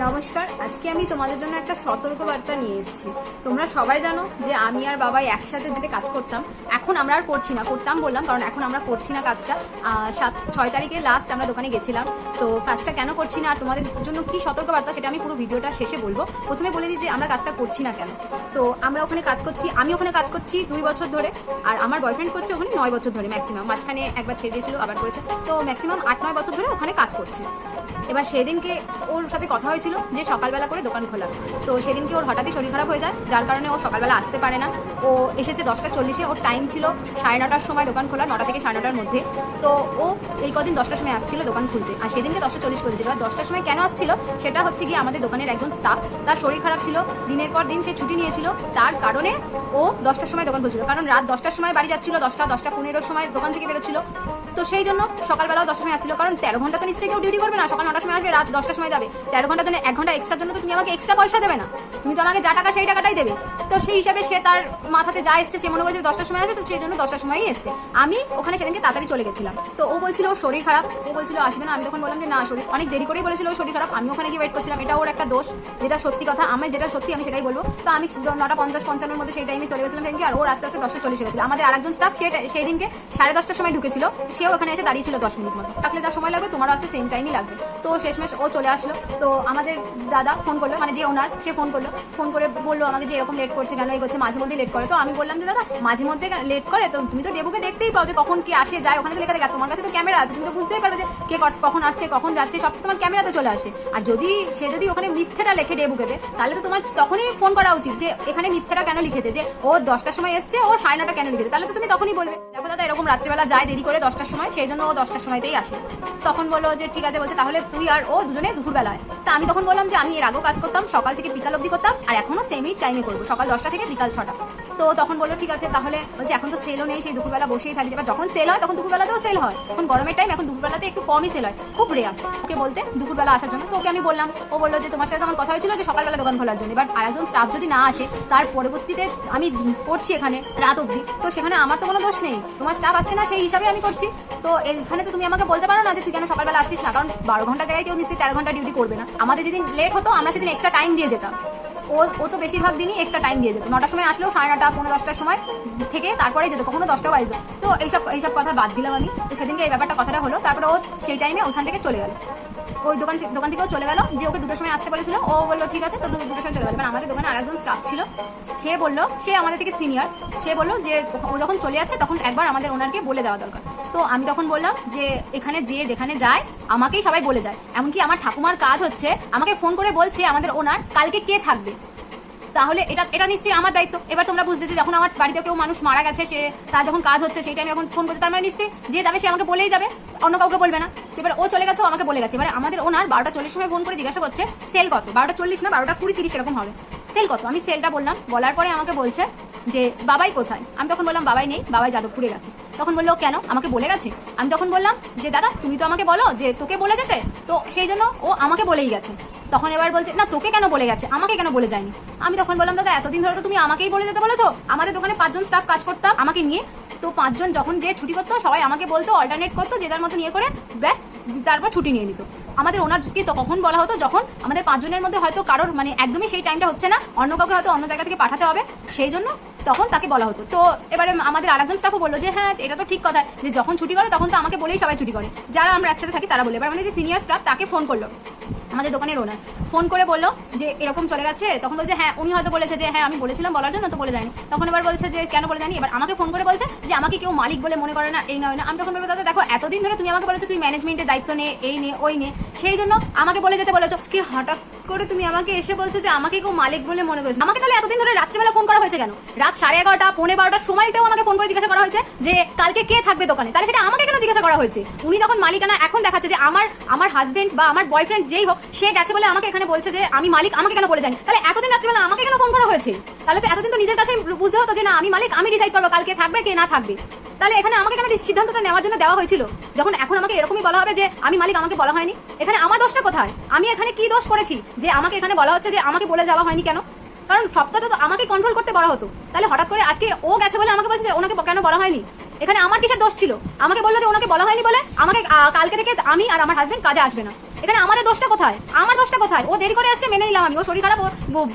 নমস্কার, আজকে আমি তোমাদের জন্য একটা সতর্কবার্তা নিয়ে এসেছি। তোমরা সবাই জানো যে আমি আর বাবাই একসাথে যেতে কাজ করতাম। এখন আমরা আর করছি না, করতাম বললাম, কারণ এখন আমরা করছি না কাজটা। সাত, ছয় তারিখে লাস্ট আমরা দোকানে গেছিলাম। তো কাজটা কেন করছি না, আর তোমাদের জন্য কি সতর্কবার্তা সেটা আমি পুরো ভিডিওটা শেষে বলব। প্রথমে বলে দিই যে আমরা কাজটা করছি না কেন। তো আমরা ওখানে কাজ করছি, আমি ওখানে কাজ করছি দুই বছর ধরে, আর আমার বয়ফ্রেন্ড করছে ওখানে নয় বছর ধরে ম্যাক্সিমাম মাঝখানে একবার ছেড়ে দিয়েছিল, আবার করেছে। তো ম্যাক্সিমাম আট, নয় বছর ধরে ওখানে কাজ করছি। এবার সেদিনকে ওর সাথে কথা হয়েছিল যে সকালবেলা করে দোকান খোলা। তো সেদিনকে ওর হঠাৎই শরীর খারাপ হয়ে যায়, যার কারণে ও সকালবেলা আসতে পারে না। ও এসেছে দশটা চল্লিশে, ওর টাইম ছিল সাড়ে নটার সময় দোকান খোলা, নটা থেকে সাড়ে নটার মধ্যে। তো ও এই কদিন দশটার সময় আসছিল দোকান খুলতে। আর সেদিনকে দশটা চল্লিশ করেছিল আর দশটার সময় কেন আসছিল? সেটা হচ্ছে গিয়ে আমাদের দোকানের একজন স্টাফ তার শরীর খারাপ ছিল। দিনের পর দিন সে ছুটি নিয়েছিল। তার কারণে ও দশটার সময় দোকান খুলছিল। কারণ রাত দশটার সময় বাড়ি যাচ্ছিল, দশটা দশটা পনেরোর সময় দোকান থেকে বেরোচ্ছিল। তো সেই জন্য সকালবেলাও দশটার সময় আসছিল। কারণ তেরো ঘণ্টা তো নিশ্চয়ই কেউ ডিউটি করবে না। সকাল নটার সময় আসবে, রাত দশটার সময় যাবে। তেরো ঘণ্টা জন্য, এক ঘণ্টা এক্সট্রার জন্য তো তুমি আমাকে এক্সট্রা পয়সা দেবে না। তুমি তো আমাকে যা টাকা সেই টাকাটাই দেবে। তো সেই হিসাবে সে তার মাথাতে যা এসছে, সে মনে করেছে দশটার সময় আসবে, তো সেই জন্য দশটার সময়ই এসছে। আমি ওখানে সেদিনকে তাড়াতাড়ি চলে গেছিলাম। তো ও বলছিল, ওর শরীর খারাপ। ও বলছিল, আসবে না। আমি তখন বললাম যে, না, শরীর অনেক দেরি করেই বলেছিল, ওর শরীর খারাপ। আমি ওখানে গিয়ে ওয়েট করছিলাম। এটা ওর একটা দোষ, যেটা সত্যি কথা। আমি যেটা সত্যি, আমি সেটাই বলব। তো আমি নটা পঞ্চাশ, পঞ্চান্নর মধ্যে সেই টাইমে চলে গেছিলাম সেদিনকে আর ও আস্তে আস্তে দশটা চল্লিশ গেছিল। আমাদের আরেকজন স্টাফ সে সেই দিনকে সাড়ে দশটার সময় ঢুকেছিল। সেও ওখানে এসে দাঁড়িয়েছিল দশ মিনিট মতো। থাকলে যা সময় লাগবে, তোমারও আসতে সেম টাইমই লাগবে। তো শেষমেশ ও চলে আসলো। তো আমাদের দাদা ফোন করল মানে যে ওনার, সে ফোন করল। ফোন করে বলল আমাকে যে এরকম লেট করছে কেন? এই করছে মাঝে মধ্যে লেট করে। তো আমি বললাম যে, দাদা, মাঝে মধ্যে লেট করে? তো তুমি তো ডেবুকে দেখতেই পাও যে কখন কি আসে, যায় ওখানে তো লেখা আর তোমার কাছে তো ক্যামেরা আছে। তুমি তো বুঝতেই পারো যে কে কখন আসছে, কখন যাচ্ছে, সব তোমার ক্যামেরাতে চলে আসে। আর যদি সে যদি ওখানে মিথ্যেটা লেখে ডেবুকেতে তাহলে তো তোমার তখনই ফোন করা উচিত যে এখানে মিথ্যেটা কেন লিখেছে? যে ও দশটার সময় এসছে, ও সাড়ে নটা কেন লিখেছে? তাহলে তো তুমি তখনই বলবে। দেখো দাদা, এরকম রাত্রিবেলা যায় দেরি করে দশটার সময়, সেই জন্য ও দশটার সময়তেই আসে। তখন বলল যে, ঠিক আছে, বলছে, তাহলে তুই আর ও দুজনে দুপুরবেলায়। তা আমি তখন বললাম যে আমি এর আগেও কাজ করতাম, সকাল থেকে বিকাল অবধি করতাম, আর এখনও সেমই টাইমে করব, সকাল দশটা থেকে বিকাল ছটা। তো তখন বলল, ঠিক আছে, তাহলে বলছে, এখন তো সেলও নেই, সেই দুপুরবেলা বসেই থাকছে এবার যখন সেল হয়, তখন দুপুরবেলাতেও সেল হয়। এখন গরমের টাইম এখন দুপুরবেলাতে একটু কমই সেল হয়। খুব রেয়ার ওকে বলতে দুপুরবেলা আসার জন্য। তো ওকে আমি বললাম, ও বলল যে, তোমার সাথে আমার কথা হয়েছিল যে, সকালবেলা দোকান খোলার জন্য। এবার আরেকজন স্টাফ যদি না আসে, তার পরবর্তীতে আমি করছি এখানে রাত অবধি। তো সেখানে আমার তো কোনো দোষ নেই। তোমার স্টাফ আসছে না, সেই হিসাবে আমি করছি। তো এখানে তো তুমি আমাকে বলতে পারো না যে তুই কেন সকালবেলা আসছিস না? কারণ বারো ঘণ্টা জায়গায় কেউ নিশ্চয়ই তেরো ঘণ্টা ডিউটি করবে না। আমাদের যেদিন লেট হতো, আমরা সেদিন এক্সট্রা টাইম দিয়ে যেতাম। ও ও তো বেশিরভাগ দিনই এক্সট্রা টাইম দিয়ে যেত। নটার সময় আসলেও সাড়ে নটা পনেরো দশটার সময় থেকে তারপরে যেত। কখনো দশটা বাজতো। তো এইসব এইসব কথা বাদ দিলাম আমি। তো সেদিনকে এই ব্যাপারটা কথাটা হলো। তারপরে ও সেই টাইমে ওখান থেকে চলে গেল। ওই দোকান দোকান থেকেও চলে গেল। যে ওকে দুটোর সময় আসতে বলেছিল, ও বলল, ঠিক আছে, তো দুটোর সময় চলে গেল। এবার আমাদের দোকানে আরেকজন স্টাফ ছিল। সে বলল, সে আমাদের থেকে সিনিয়র সে বলল যে, ও যখন চলে যাচ্ছে, তখন একবার আমাদের ওনারকে বলে দেওয়া দরকার। তো আমি তখন বললাম যে, এখানে যে যেখানে যায়, আমাকেই সবাই বলে যায়। এমনকি আমার ঠাকুমার কাজ হচ্ছে, আমাকে ফোন করে বলছে আমাদের ওনার কালকে কে থাকবে। তাহলে এটা এটা নিশ্চয়ই আমার দায়িত্ব। এবার তোমরা বুঝতে যে যখন আমার বাড়িতে কেউ মানুষ মারা গেছে, সে, তার যখন কাজ হচ্ছে, সেই টাইমে এখন ফোন করছে, তার মানে নিশ্চয়ই যে যাবে, সে আমাকে বলেই যাবে, অন্য কাউকে বলবে না। এবার ও চলে গেছে, ও আমাকে বলে গেছে। এবার আমাদের ওনার বারোটা চল্লিশ সময় ফোন করে জিজ্ঞাসা করছে সেল কত? বারোটা চল্লিশ না, বারোটা কুড়ি তিরিশ এরকম হবে। সেল কত? আমি সেলটা বললাম। বলার পরে আমাকে বলছে যে, বাবাই কোথায়? আমি তখন বললাম, বাবাই নেই, বাবাই যাদবপুরে গেছে। তখন বলল, কেন? আমাকে বলে গেছে? আমি তখন বললাম যে, দাদা, তুমি তো আমাকে বলো যে, তোকে বলে যেতে? তো সেই জন্য ও আমাকে বলেই গেছে। তখন এবার বলছে, না, তোকে কেন বলে গেছে? আমাকে কেন বলে যায়নি? আমি তখন বললাম, দাদা, এতদিন ধরে তো তুমি আমাকেই বলে যেতে বলেছ। আমাদের দোকানে পাঁচজন স্টাফ কাজ করতাম আমাকে নিয়ে। তো পাঁচজন যখন যে ছুটি করতো, সবাই আমাকে বলতো অল্টারনেট করতো, যে যার মতো নিয়ে করে, ব্যাস, তারপর ছুটি নিয়ে নিত। আমাদের ওনারকে তো কখন বলা হতো, যখন আমাদের পাঁচজনের মধ্যে হয়তো কারোর মানে একদমই সেই টাইমটা হচ্ছে না, অন্য কাউকে হয়তো অন্য জায়গা থেকে পাঠাতে হবে। সেই জন্য তখন তাকে বলা হতো। তো এবারে আমাদের আরেকজন স্টাফও বলল যে হ্যাঁ এটা তো ঠিক কথা। যে যখন ছুটি করে, তখন তো আমাকে বলেই সবাই ছুটি করে। যারা আমরা একসাথে থাকি, তারা বলে। এবার আমাদের যে সিনিয়র স্টাফ তাকে ফোন করল। আমাদের দোকানের ওনার ফোন করে বলল যে, এরকম চলে গেছে? তখন বলছে হ্যাঁ উনি হয়তো বলেছে যে হ্যাঁ আমি বলেছিলাম বলার জন্য, তো বলে যায়নি। তখন এবার বলছে যে, কেন বলে জানি এবার আমাকে ফোন করে বলছে যে, আমাকে কেউ মালিক বলে মনে করে না, এই নয় না আমি তখন বলব, দাদা, দেখো, এতদিন ধরে তুমি আমাকে বলেছ তুই ম্যানেজমেন্টের দায়িত্ব নে, এই নে, ওই নে। সেই জন্য আমাকে বলে যেতে বলেছ। কি হঠাৎ করে তুমি আমাকে এসে বলছো যে আমাকে কেউ মালিক বলে মনে করেছ। আমাকে তাহলে এতদিন ধরে রাত্রিবেলা ফোন করা হয়েছে কেন? রাত সাড়ে এগারোটা, পৌনে বারোটার সময়তেও আমাকে ফোন করে জিজ্ঞাসা করা হয়েছে যে কালকে কে থাকবে দোকানে? তাহলে সেটা আমাকে কেন জিজ্ঞাসা করা হয়েছে? উনি যখন মালিকানা এখন দেখাচ্ছে যে আমার আমার হাজবেন্ড বা আমার বয়ফ্রেন্ড যেই হোক, সে গেছে বলে আমাকে এখানে বলছে যে আমি মালিক, আমাকে কেন বলে জানি তাহলে এতদিন রাত্রিবেলা আমাকে কেন ফোন করা হয়েছে? তাহলে তো এতদিন তো নিজের কাছে বুঝতে হতো যে না, আমি মালিক, আমি ডিসাইড করব কালকে থাকবে কে না থাকবে। তাহলে এখানে আমাকে কেন সিদ্ধান্তটা নেওয়ার জন্য দেওয়া হয়েছিল? যখন এখন আমাকে এরকমই বলা হবে যে, আমি মালিক, আমাকে বলা হয়নি? এখানে আমার দোষটা কোথায়? আমি এখানে কি দোষ করেছি? যে আমাকে এখানে বলা হচ্ছে যে, আমাকে বলে যাওয়া হয়নি কেন? কারণ সবটা তো আমাকে কন্ট্রোল করতে বলা হতো। তাহলে হঠাৎ করে আজকে ও গেছে বলে আমাকে বলছে যে, ওনাকে কেন বলা হয়নি? এখানে আমার কিসের দোষ ছিল? আমাকে বলল যে, ওনাকে বলা হয়নি বলে আমাকে কালকে থেকে আমি আর আমার হাজবেন্ড কাজে আসবে না। এখানে আমাদের দোষটা কোথায়? আমার দোষটা কোথায়? ও দেরি করে আসছে মেনে নিলাম আমি। ও শরীর খারাপ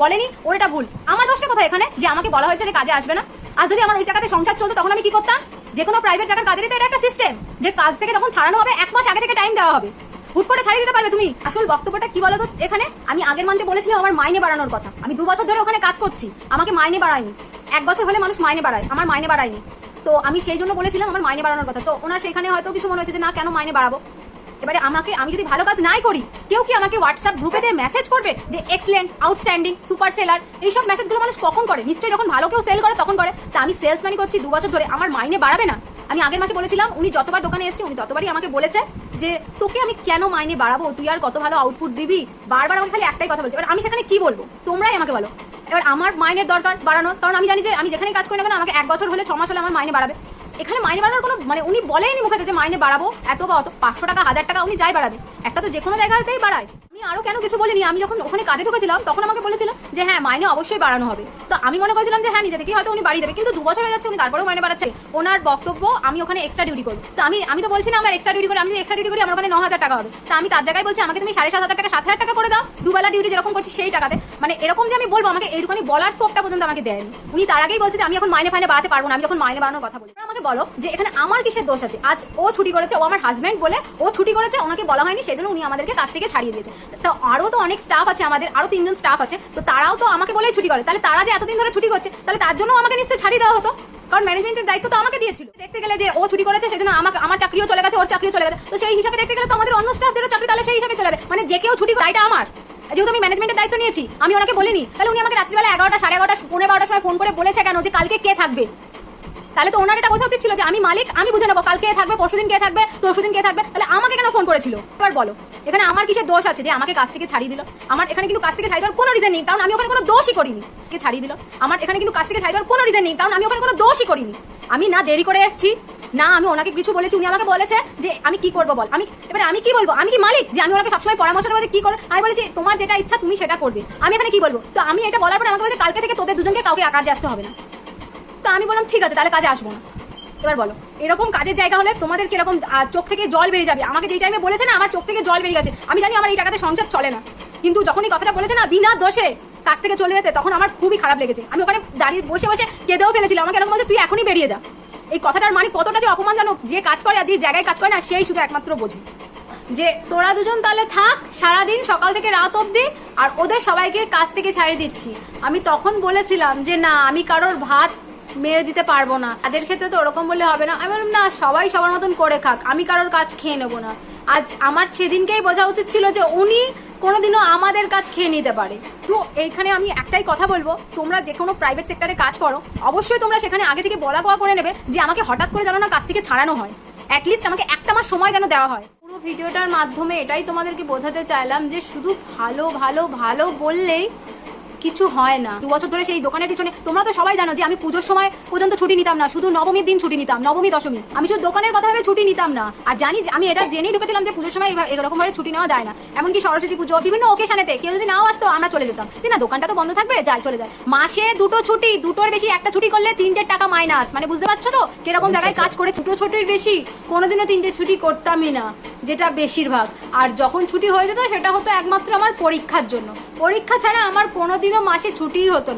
বলেনি, ওর এটা ভুল। আমার দোষটা কোথায় এখানে? যে আমাকে বলা হয়েছে যে কাজে আসবে না? আর যদি আমার ওই টাকাতে সংসার চলতো, তখন আমি কি করতাম? যে কোনো প্রাইভেট জায়গার কাজেরই তো এটা একটা সিস্টেম যে কাজ থেকে যখন ছাড়ানো হবে, এক মাস আগে থেকে টাইম দেওয়া হবে। হুট করে ছাড়িয়ে দিতে পারবে তুমি। আসল বক্তব্যটা কি বলো তো এখানে? আমি আগের মানতে বলেছিলাম আমার মাইনে বাড়ানোর কথা। আমি দু বছর ধরে ওখানে কাজ করছি। আমাকে মাইনে বাড়ায়নি। এক বছর হলে মানুষ মাইনে বাড়ায়। আমার মাইনে বাড়ায়নি। তো আমি সেই জন্য বলেছিলাম, আমার মাইনে বাড়ানোর কথা। তো ওনার সেখানে হয়তো কিছু মনে হয়েছে যে, না, কেন মাইনে বাড়াবো? এবারে আমাকে আমি যদি ভালো কাজ নাই করি, কেউ কি আমাকে হোয়াটসঅ্যাপ গ্রুপে দিয়ে মেসেজ করবে যে এক্সেলেন্ট আউটস্ট্যান্ডিং সুপার সেলার এইসব মেসেজগুলো মানুষ কখন করে? নিশ্চয়ই যখন ভালো কেউ সেল করে, তখন করে। তা আমি সেলসম্যানই করছি দু বছর ধরে, আমার মাইনে বাড়াবে না। আমি আগের মাসে বলেছিলাম, উনি যতবার দোকানে এসেছে, উনি ততবারই আমাকে বলেছে যে, তোকে আমি কেন মাইনে বাড়াবো? তুই আর কত ভালো আউটপুট দিবি? বারবার আমাকে খালি একটাই কথা বলছে। এবার আমি সেখানে কি বলব? তোমরাই আমাকে বলো। এবার আমার মাইনের দরকার বাড়ানোর। কারণ আমি জানি যে, আমি যেখানে কাজ করি না কেন, আমাকে এক বছর হলে ছ মাস হলে আমার মাইনে বাড়াবে। এখানে মাইনে বাড়ানোর কোনো মানে উনি বলেনি মুখে যে মাইনে বাড়াবো, এত বা অত পাঁচশো টাকা, হাজার টাকা উনি যাই বাড়াবে একটা তো যে কোনো জায়গাতেই বাড়ায় আমি আরও কেন কিছু বলিনি? আমি যখন ওখানে কাজে ঢুকেছিলাম, তখন আমাকে বলেছিল যে হ্যাঁ মাইনে অবশ্যই বাড়ানো হবে। তো আমি মনে করেছিলাম যে হ্যাঁ নিজে থেকেই হয়তো উনি বাড়িয়ে দেবে। কিন্তু দু বছর হয়ে যাচ্ছে উনি তারপরেও মাইনে বাড়াচ্ছে। ওনার বক্তব্য, আমি ওখানে এক্সট্রা ডিউটি করি তো আমি আমি তো বলছি না, আমার এক্সট্রা ডিউটি করে, আমি এক্সট্রা ডিউটি করি, আমার ওখানে ন হাজার টাকা হবে। তো আমি তার জায়গায় বলছি, আমাকে তুমি সাড়ে সাত হাজার টাকা সাত হাজার টাকা করে দাও। দুবেলা ডিউটি যেরকম করছি, সেই টাকাতে। মানে এরকম যে আমি বলব, আমাকে এইরকমই বলার স্কোপটা পর্যন্ত আমাকে দেয়নি। উনি তার আগেই বলছে যে, আমি এখন মাইনে ফাইনে বাড়াতে পারব না, আমি যখন মাইনে বাড়ানোর কথা বলি। আমাকে বলো যে, এখানে আমার কিসের দোষ আছে? আজ ও ছুটি করেছে, ও আমার হাজব্যান্ড বলে ও ছুটি করেছে, ওনাকে বলা হয়নি সেজন্য উনি আমাদেরকে কাছ থেকে ছাড়িয়ে দিয়েছে তো আরও তো অনেক স্টাফ আছে আমাদের আরও তিনজন স্টাফ আছে। তো তারাও তো আমাকে বলেই ছুটি করে। তাহলে তারা যে এতদিন ধরে ছুটি করছে, তাহলে তার জন্য আমাকে নিশ্চয়ই ছাড়িয়ে দেওয়া হতো। কারণ ম্যানেজমেন্টের দায়িত্ব তো আমাকে দিয়েছিল। দেখতে গেলে যে ও ছুটি করেছে, সেজন্য আমাকে, আমার চাকরিও চলে গেছে, ওর চাকরিও চলে গেছে। তো সেই হিসাবে দেখতে গেলে তো আমাদের অন্য স্টাফদেরও চাকরি, তাহলে সেই হিসাবে চলে যাবে। মানে যে কেউ ছুটি করে এটা আমার। যেহেতু আমি ম্যানেজমেন্টের দায়িত্ব নিয়েছি, আমি ওনাকে বলিনি। তাহলে উনি আমাকে রাত্রিবেলা এগারোটা, সাড়ে এগারোটা পনেরো বারোটার সময় ফোন করে বলেছে কেন? যে কালকে কে থাকবে? তাহলে তো ওনার এটা বোঝা উচিত ছিল যে আমি মালিক, আমি বুঝে নেব কালকে থাকবে, পরশুদিন কে থাকবে, তরশুদিন কে থাকবে। তাহলে আমাকে কেন ফোন করেছিল? এবার বলো, এখানে আমার কিসের দোষ আছে যে আমাকে কাজ থেকে ছাড়িয়ে দিল? আমার এখানে কিন্তু কাজ থেকে ছাড়িয়ে দেওয়ার কোনো রিজন নেই, কারণ আমি ওখানে কোনো দোষই করিনি। কে ছাড়িয়ে দিল? আমার এখানে কিন্তু কাজ থেকে ছাড়িয়ে দেওয়ার কোনো রিজন নেই, কারণ আমি ওখানে কোনো দোষই করিনি। আমি না দেরি করে এসেছি, না আমি ওনাকে কিছু বলেছি, উনি আমাকে বলেছে যে আমি কি করব বল? আমি, এবারে আমি কি বলব? আমি কি মালিক যে আমি ওনাকে সবসময় পরামর্শ দেবো যে কি করে? আমি বলেছি, তোমার যেটা ইচ্ছা তুমি সেটা করবে। আমি এখানে কি বলব? তো আমি এটা বলার পরে আমাকে বলছে, কালকে থেকে তোদের দুজনকে কাউকে কাজে আসতে হবে না। তো আমি বললাম, ঠিক আছে, তাহলে কাজে আসব না। এবার বলো, এরকম কাজের জায়গা হলে তোমাদের কীরকম চোখ থেকে জল বেরিয়ে যাবে? আমাকে যেই টাইমে বলেছে না, আমার চোখ থেকে জল বেরিয়ে গেছে। আমি জানি আমার এই টাকাতে সংসার চলে না। কিন্তু যখন এই কথাটা বলেছে না, বিনা দোষে কাজ থেকে চলে যেতে, তখন আমার খুবই খারাপ লেগেছে। আমি ওখানে দাঁড়িয়ে বসে বসে কেঁদেও ফেলেছিলাম। আমাকে এরকম বলছে, তুই এখনই বেরিয়ে যা। এই কথাটার মানে কতটা যে অপমানজনক যে কাজ করে আর যে জায়গায় কাজ করে না, সেই শুধু একমাত্র বোঝে। যে তোরা দুজন তাহলে থাক, সারাদিন সকাল থেকে রাত অবধি, আর ওদের সবাইকে কাজ থেকে ছাড়িয়ে দিচ্ছি। আমি তখন বলেছিলাম যে, না, আমি কারোর ভাত মেরে দিতে পারব না। কাজের ক্ষেত্রে তো ওরকম বললে হবে না। আমি বললাম, না, সবাই সবার মতন করে খাক। আমি কারোর কাজ খেয়ে নেব না। আজ আমার সেদিনকেই বোঝা উচিত ছিল যে উনি কোনোদিনও আমাদের কাজ খেয়ে নিতে পারে। তো এইখানে আমি একটাই কথা বলব, তোমরা যে কোনো প্রাইভেট সেক্টরে কাজ করো, অবশ্যই তোমরা সেখানে আগে থেকে বলা কোয়া করে নেবে যে আমাকে হঠাৎ করে যেন না কাজ থেকে ছাড়ানো হয়। অ্যাটলিস্ট আমাকে একটা মাস সময় যেন দেওয়া হয়। পুরো ভিডিওটার মাধ্যমে এটাই তোমাদেরকে বোঝাতে চাইলাম যে শুধু ভালো ভালো ভালো বললেই কিছু হয় না। দু বছর ধরে সেই দোকানের পিছনে তোমরা তো সবাই জানো যে আমি পুজোর সময় পর্যন্ত ছুটি নিতাম না শুধু নবমীর দিন ছুটি নিতাম নবমী দশমী। আমি শুধু দোকানের কথা ভেবে ছুটি নিতাম না। আর জানি আমি এটা জেনেই ঢুকেছিলাম যে পুজোর সময় এরকম ভাবে ছুটি নেওয়া যায় না। এমনকি সরস্বতী পুজো বিভিন্ন ওকেশনেতে কেউ যদি নাও আসতো আমরা চলে যেতাম। যে না দোকানটা তো বন্ধ থাকবে যাই চলে যায়। মাসে দুটো ছুটি দুটোর বেশি একটা ছুটি করলে তিনটের টাকা মাইনাস মানে বুঝতে পারছ তো? কীরকম জায়গায় কাজ করে দুটো ছুটির বেশি কোনোদিনও তিনটে ছুটি করতামই না যেটা বেশিরভাগ। আর যখন ছুটি হয়ে যেত সেটা হতো একমাত্র আমার পরীক্ষার জন্য। পরীক্ষা ছাড়া আমার কোনোদিনও মাসে ছুটিই হতো না।